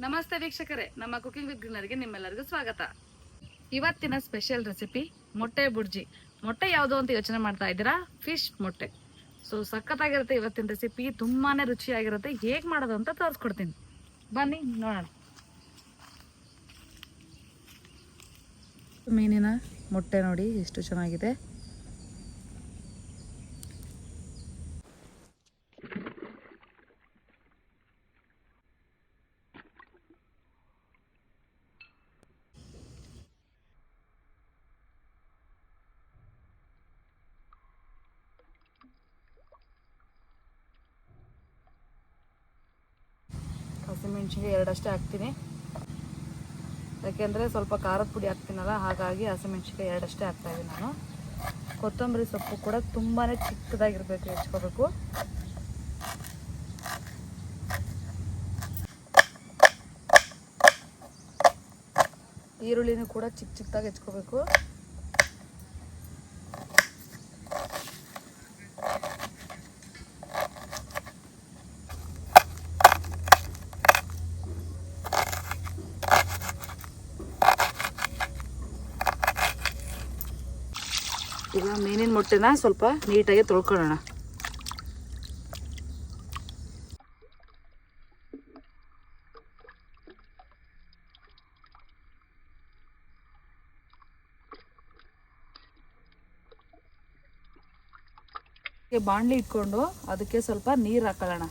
ನಮಸ್ತೆ ವೀಕ್ಷಕರೇ, ನಮ್ಮ ಕುಕಿಂಗ್ ವಿತ್ ಗ್ರೀನರ್ಗೆ ನಿಮ್ಮೆಲ್ಲರಿಗೂ ಸ್ವಾಗತ. ಇವತ್ತಿನ ಸ್ಪೆಷಲ್ ರೆಸಿಪಿ ಮೊಟ್ಟೆ ಬುರ್ಜಿ. ಮೊಟ್ಟೆ ಯಾವುದು ಅಂತ ಯೋಚನೆ ಮಾಡ್ತಾ ಇದ್ದೀರಾ? ಫಿಶ್ ಮೊಟ್ಟೆ. ಸೊ ಸಖತ್ತಾಗಿರುತ್ತೆ ಇವತ್ತಿನ ರೆಸಿಪಿ ತುಂಬಾನೇ ರುಚಿಯಾಗಿರುತ್ತೆ. ಹೇಗೆ ಮಾಡೋದು ಅಂತ ತೋರಿಸ್ಕೊಡ್ತೀನಿ. ಬನ್ನಿ, ನೋಡೋಣ. ಮೀನಿನ ಮೊಟ್ಟೆ ನೋಡಿ ಎಷ್ಟು ಚೆನ್ನಾಗಿದೆ. ಹಸಿಮೆಣ್ಸಿನ್ಕಾಯಿ ಎರಡಷ್ಟೇ ಹಾಕ್ತೀನಿ. ಯಾಕೆಂದರೆ ಸ್ವಲ್ಪ ಖಾರದ ಪುಡಿ ಹಾಕ್ತೀನಲ್ಲ, ಹಾಗಾಗಿ ಹಸಿಮೆಣ್ಸಿನ್ಕಾಯಿ ಎರಡಷ್ಟೇ ಹಾಕ್ತಾ ಇದ್ದೀನಿ ನಾನು. ಕೊತ್ತಂಬರಿ ಸೊಪ್ಪು ಕೂಡ ತುಂಬಾ ಚಿಕ್ಕದಾಗಿರ್ಬೇಕು, ಹೆಚ್ಕೋಬೇಕು. ಈರುಳ್ಳಿನೂ ಕೂಡ ಚಿಕ್ಕ ಚಿಕ್ಕದಾಗಿ ಹೆಚ್ಕೋಬೇಕು. ಈಗ ಮೀನಿನ ಮೊಟ್ಟೆನ ಸ್ವಲ್ಪ ನೀಟಾಗಿ ತೊಳ್ಕೊಳ್ಳೋಣ. ಬಾಣಲಿ ಇಟ್ಕೊಂಡು ಅದಕ್ಕೆ ಸ್ವಲ್ಪ ನೀರು ಹಾಕೊಳ್ಳೋಣ.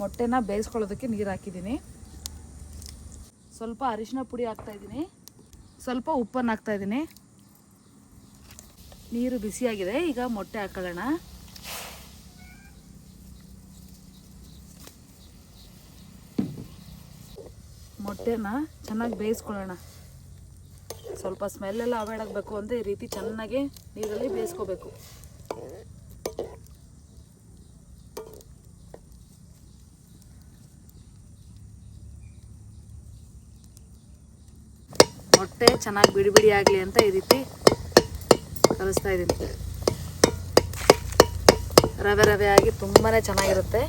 ಮೊಟ್ಟೆನ ಬೇಯಿಸ್ಕೊಳ್ಳೋದಕ್ಕೆ ನೀರು ಹಾಕಿದ್ದೀನಿ. ಸ್ವಲ್ಪ ಅರಿಶಿನ ಪುಡಿ ಹಾಕ್ತಾ ಇದ್ದೀನಿ. ಸ್ವಲ್ಪ ಉಪ್ಪನ್ನು ಹಾಕ್ತಾ ಇದ್ದೀನಿ. ನೀರು ಬಿಸಿಯಾಗಿದೆ, ಈಗ ಮೊಟ್ಟೆ ಹಾಕೊಳ್ಳೋಣ. ಮೊಟ್ಟೆನ ಚೆನ್ನಾಗಿ ಬೇಯಿಸ್ಕೊಳ್ಳೋಣ. ಸ್ವಲ್ಪ ಸ್ಮೆಲ್ಲೆಲ್ಲ ಅವಾಯ್ಡ್ ಆಗಬೇಕು ಅಂದರೆ ಈ ರೀತಿ ಚೆನ್ನಾಗಿ ನೀರಲ್ಲಿ ಬೇಯಿಸ್ಕೋಬೇಕು. ಮೊಟ್ಟೆ ಚೆನ್ನಾಗಿ ಬಿಡಿ ಬಿಡಿ ಆಗಲಿ ಅಂತ ಈ ರೀತಿ ಕಲಿಸ್ತಾ ಇದ್ದೀನಿ. ರವೆ ರವೆ ಆಗಿ ತುಂಬಾ ಚೆನ್ನಾಗಿರುತ್ತೆ.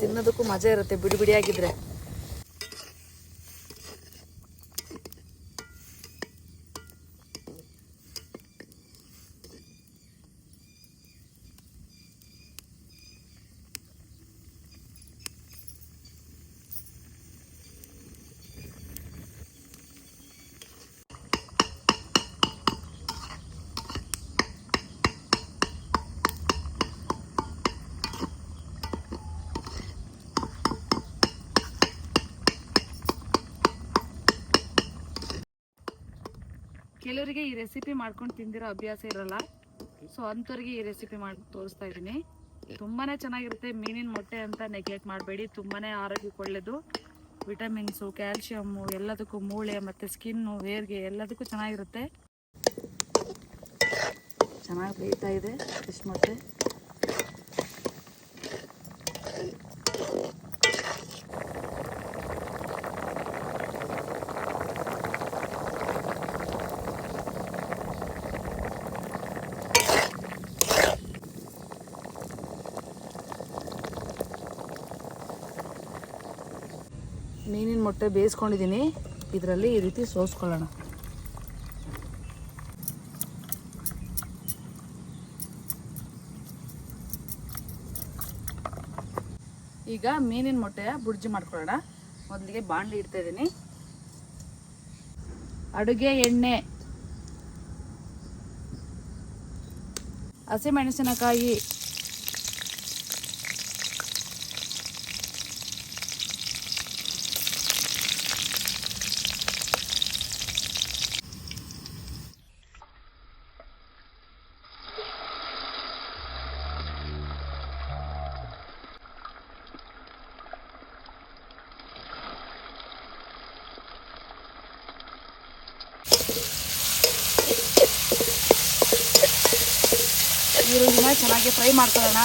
ತಿನ್ನೋದಕ್ಕೂ ಮಜಾ ಇರುತ್ತೆ ಬಿಡಿ ಬಿಡಿಯಾಗಿದ್ರೆ ಕೆಲವರಿಗೆ ಈ ರೆಸಿಪಿ ಮಾಡ್ಕೊಂಡು ತಿಂದಿರೋ ಅಭ್ಯಾಸ ಇರಲ್ಲ. ಸೊ ಅಂಥವ್ರಿಗೆ ಈ ರೆಸಿಪಿ ಮಾಡಿ ತೋರಿಸ್ತಾ ಇದ್ದೀನಿ. ತುಂಬಾ ಚೆನ್ನಾಗಿರುತ್ತೆ. ಮೀನಿನ ಮೊಟ್ಟೆ ಅಂತ ನೆಗ್ಲೆಕ್ಟ್ ಮಾಡಬೇಡಿ. ತುಂಬಾ ಆರೋಗ್ಯಕ್ಕೆ ಒಳ್ಳೆಯದು ವಿಟಮಿನ್ಸು ಕ್ಯಾಲ್ಶಿಯಮ್ಮು ಎಲ್ಲದಕ್ಕೂ ಮೂಳೆ ಮತ್ತು ಸ್ಕಿನ್ನು ಹೇರ್ಗೆ ಎಲ್ಲದಕ್ಕೂ ಚೆನ್ನಾಗಿರುತ್ತೆ. ಚೆನ್ನಾಗಿ ಬೇಯ್ತಾ ಇದೆ ಫಿಶ್ ಮೊಟ್ಟೆ ಮೀನಿನ ಮೊಟ್ಟೆ ಬೇಯಿಸ್ಕೊಂಡಿದ್ದೀನಿ. ಇದರಲ್ಲಿ ಈ ರೀತಿ ಸೋಸ್ಕೊಳ್ಳೋಣ. ಈಗ ಮೀನಿನ ಮೊಟ್ಟೆಯ ಬುಡ್ಜಿ ಮಾಡ್ಕೊಳ್ಳೋಣ. ಮೊದಲಿಗೆ ಬಾಣಲಿ ಇಡ್ತಾ ಇದ್ದೀನಿ. ಅಡುಗೆ ಎಣ್ಣೆ. ಹಸಿಮೆಣಸಿನಕಾಯಿ ಈರುಳ್ಳಿನ ಚೆನ್ನಾಗಿ ಫ್ರೈ ಮಾಡ್ಕೊಳ್ಳೋಣ.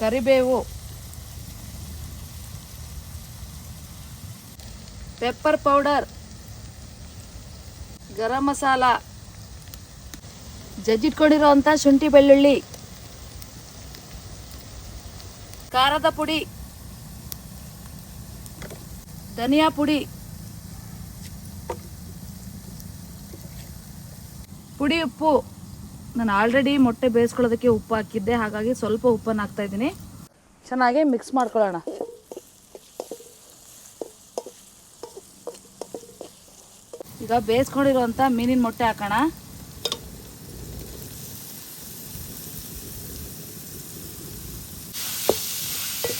ಕರಿಬೇವು. Pepper powder garam masala. ಜಜ್ಜಿಟ್ಕೊಂಡಿರೋಂಥ ಶುಂಠಿ ಬೆಳ್ಳುಳ್ಳಿ. ಖಾರದ ಪುಡಿ. ಧನಿಯಾ ಪುಡಿ. ಪುಡಿ ಉಪ್ಪು. ನಾನು ಆಲ್ರೆಡಿ ಮೊಟ್ಟೆ ಬೇಯಿಸ್ಕೊಳ್ಳೋದಕ್ಕೆ ಉಪ್ಪು ಹಾಕಿದ್ದೆ, ಹಾಗಾಗಿ ಸ್ವಲ್ಪ ಉಪ್ಪನ್ನು ಹಾಕ್ತಾ ಇದ್ದೀನಿ. ಚೆನ್ನಾಗಿ ಮಿಕ್ಸ್ ಮಾಡ್ಕೊಳ್ಳೋಣ. ಈಗ ಬೇಯಿಸ್ಕೊಂಡಿರುವಂಥ ಮೀನಿನ ಮೊಟ್ಟೆ ಹಾಕೋಣ.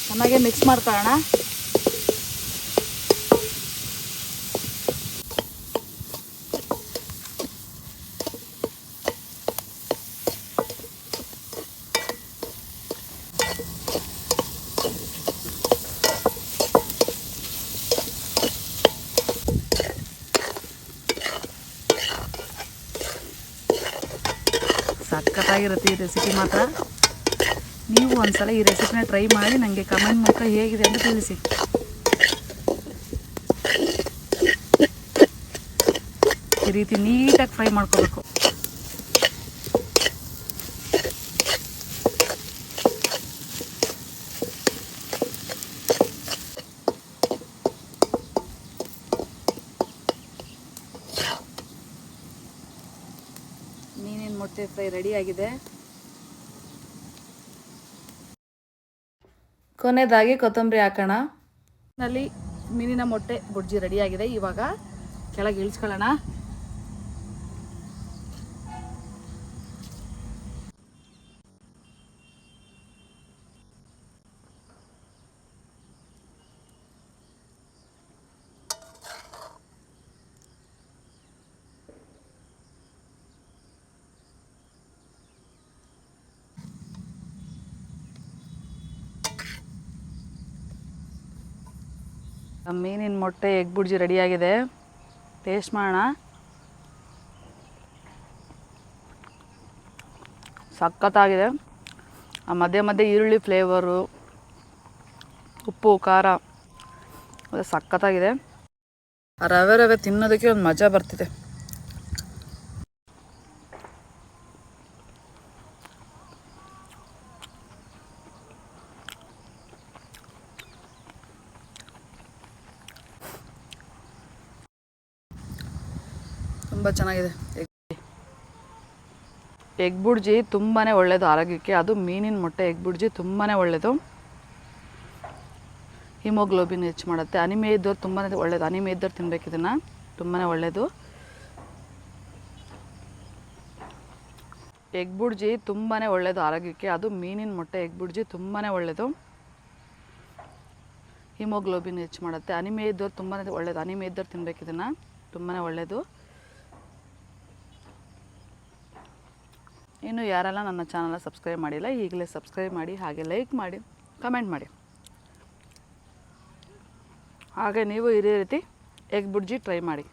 ಚೆನ್ನಾಗಿ ಮಿಕ್ಸ್ ಮಾಡ್ಕೊಳ್ಳೋಣ. ಸಖತ್ತಾಗಿರುತ್ತೆ ಈ ರೆಸಿಪಿ ಮಾತ್ರ. ನೀವು ಒಂದ್ಸಲ ಈ ರೆಸಿಪಿನ ಟ್ರೈ ಮಾಡಿ ನನಗೆ ಕಮೆಂಟ್ ಮೂಲಕ ಹೇಗಿದೆ ಅಂತ ತಿಳಿಸಿ. ಈ ರೀತಿ ನೀಟಾಗಿ ಫ್ರೈ ಮಾಡ್ಕೋಬೇಕು ಮೀನಿನ ಮೊಟ್ಟೆ ಫ್ರೈ ರೆಡಿಯಾಗಿದೆ ಕೊನೆಯದಾಗಿ ಕೊತ್ತಂಬರಿ ಹಾಕೋಣ. ನಲ್ಲಿ ಮೀನಿನ ಮೊಟ್ಟೆ ಬುಡ್ಜಿ ರೆಡಿಯಾಗಿದೆ ಇವಾಗ ಕೆಳಗೆ ಇಳಿಸ್ಕೊಳ್ಳೋಣ. ಮೀನಿನ ಮೊಟ್ಟೆ ಎಗ್ ಬುಡ್ಜಿ ರೆಡಿಯಾಗಿದೆ ಟೇಸ್ಟ್ ಮಾಡೋಣ. ಸಖತ್ತಾಗಿದೆ. ಆ ಮಧ್ಯೆ ಮಧ್ಯೆ ಈರುಳ್ಳಿ ಫ್ಲೇವರು ಉಪ್ಪು, ಖಾರ. ಸಖತ್ತಾಗಿದೆ. ರವೆ ರವೆ ತಿನ್ನೋದಕ್ಕೆ ಒಂದು ಮಜಾ ಬರ್ತಿದೆ. ಚೆನ್ನಾಗಿದೆ. ಎಗ್ ಬುಡ್ಜಿ ತುಂಬಾ ಒಳ್ಳೆಯದು ಆರೋಗ್ಯಕ್ಕೆ. ಅದು ಮೀನಿನ ಮೊಟ್ಟೆ ಎಗ್ ಬುಡ್ಜಿ ತುಂಬಾ ಒಳ್ಳೆಯದು ಹಿಮೋಗ್ಲೋಬಿನ್ ಹೆಚ್ಚು ಮಾಡುತ್ತೆ. ಅನಿಮೆ ಇದ್ದವ್ರು ತುಂಬಾ ಒಳ್ಳೆಯದು ಅನಿಮೆ ಇದ್ದವ್ರು ತಿನ್ಬೇಕು ಇದನ್ನು. ತುಂಬಾ ಒಳ್ಳೆಯದು ಎಗ್ ಬುಡ್ಜಿ ತುಂಬಾ ಒಳ್ಳೆಯದು ಆರೋಗ್ಯಕ್ಕೆ. ಅದು ಮೀನಿನ ಮೊಟ್ಟೆ ಎಗ್ ಬುಡ್ಜಿ ತುಂಬಾ ಒಳ್ಳೆಯದು ಹಿಮೋಗ್ಲೋಬಿನ್ ಹೆಚ್ಚು ಮಾಡುತ್ತೆ. ಅನಿಮೆ ಇದ್ದವ್ರು ತುಂಬಾ ಒಳ್ಳೇದು. ಅನಿಮೆ ಇದ್ದವ್ರು ತಿನ್ಬೇಕು ಇದನ್ನು. ತುಂಬಾ ಒಳ್ಳೆಯದು ಇನ್ನು ಯಾರೆಲ್ಲ ನನ್ನ ಚಾನಲ್ನ ಸಬ್ಸ್ಕ್ರೈಬ್ ಮಾಡಿಲ್ಲ, ಈಗಲೇ ಸಬ್ಸ್ಕ್ರೈಬ್ ಮಾಡಿ, ಹಾಗೆ ಲೈಕ್ ಮಾಡಿ ಕಮೆಂಟ್ ಮಾಡಿ. ಹಾಗೆ ನೀವು ಇದೇ ರೀತಿ ಎಗ್ ಬುಡ್ಜಿ ಟ್ರೈ ಮಾಡಿ.